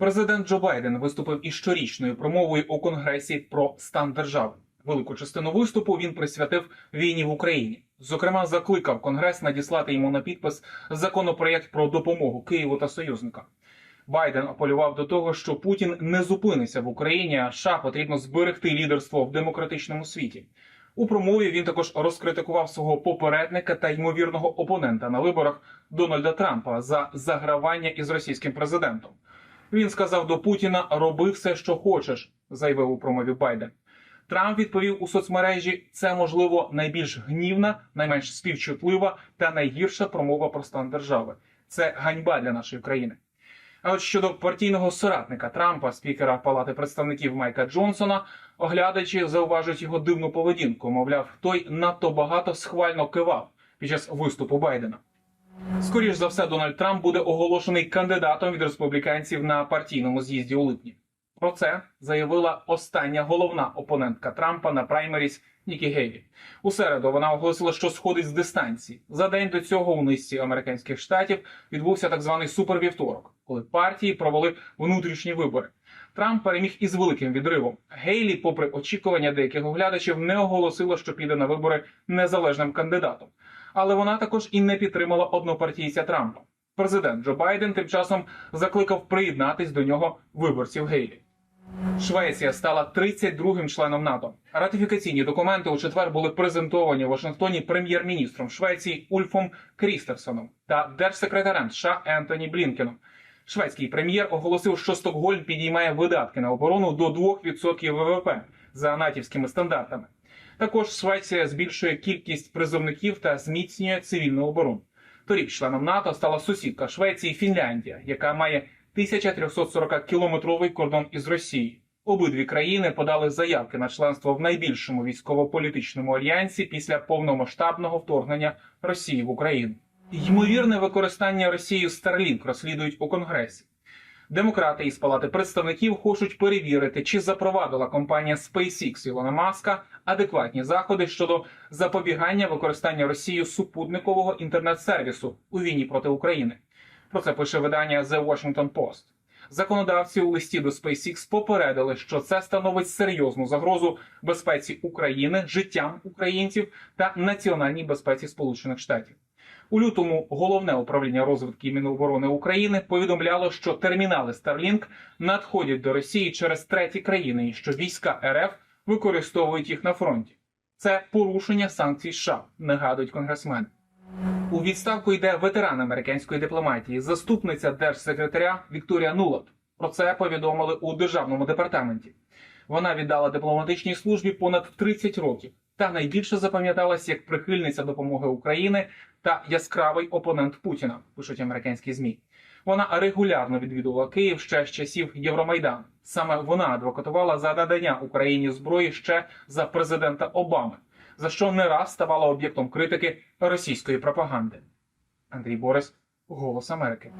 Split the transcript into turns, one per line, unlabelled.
Президент Джо Байден виступив із щорічною промовою у Конгресі про стан держави. Велику частину виступу він присвятив війні в Україні. Зокрема, закликав Конгрес надіслати йому на підпис законопроєкт про допомогу Києву та союзникам. Байден апелював до того, що Путін не зупиниться в Україні, а США потрібно зберегти лідерство в демократичному світі. У промові він також розкритикував свого попередника та ймовірного опонента на виборах Дональда Трампа за загравання із російським президентом. Він сказав до Путіна: роби все, що хочеш, заявив у промові Байден. Трамп відповів у соцмережі: це можливо найбільш гнівна, найменш співчутлива та найгірша промова про стан держави. Це ганьба для нашої країни. А от щодо партійного соратника Трампа, спікера Палати представників Майка Джонсона, оглядачі зауважують його дивну поведінку. Мовляв, той надто багато схвально кивав під час виступу Байдена. Скоріш за все, Дональд Трамп буде оголошений кандидатом від республіканців на партійному з'їзді у липні. Про це заявила остання головна опонентка Трампа на праймеріс Нікі Гейлі. У середу вона оголосила, що сходить з дистанції. За день до цього у низці американських штатів відбувся так званий супервівторок, коли партії провели внутрішні вибори. Трамп переміг із великим відривом. Гейлі, попри очікування деяких оглядачів, не оголосила, що піде на вибори незалежним кандидатом. Але вона також і не підтримала однопартійця Трампа. Президент Джо Байден тим часом закликав приєднатись до нього виборців Гейлі. Швеція стала 32-м членом НАТО. Ратифікаційні документи у четвер були презентовані у Вашингтоні прем'єр-міністром Швеції Ульфом Крістерсоном та держсекретарем США Ентоні Блінкеном. Шведський прем'єр оголосив, що Стокгольм підіймає видатки на оборону до 2% ВВП за натівськими стандартами. Також Швеція збільшує кількість призовників та зміцнює цивільну оборону. Торік членом НАТО стала сусідка Швеції Фінляндія, яка має 1340 кілометровий кордон із Росією. Обидві країни подали заявки на членство в найбільшому військово-політичному альянсі після повномасштабного вторгнення Росії в Україну. Ймовірне використання Росією Starlink розслідують у Конгресі. Демократи із палати представників хочуть перевірити, чи запровадила компанія SpaceX Ілона Маска адекватні заходи щодо запобігання використання Росією супутникового інтернет-сервісу у війні проти України. Про це пише видання The Washington Post. Законодавці у листі до SpaceX попередили, що це становить серйозну загрозу безпеці України, життям українців та національній безпеці Сполучених Штатів. У лютому головне управління розвідки Міноборони України повідомляло, що термінали Starlink надходять до Росії через треті країни, і що війська РФ використовують їх на фронті. Це порушення санкцій США, нагадують конгресмени. У відставку йде ветеран американської дипломатії, заступниця держсекретаря Вікторія Нулот. Про це повідомили у державному департаменті. Вона віддала дипломатичній службі понад 30 років та найбільше запам'яталась як прихильниця допомоги України та яскравий опонент Путіна, пишуть американські змі. Вона регулярно відвідувала Київ ще з часів Євромайдану. Саме вона адвокатувала за надання Україні зброї ще за президента Обами, за що не раз ставала об'єктом критики російської пропаганди. Андрій Борис, Голос Америки.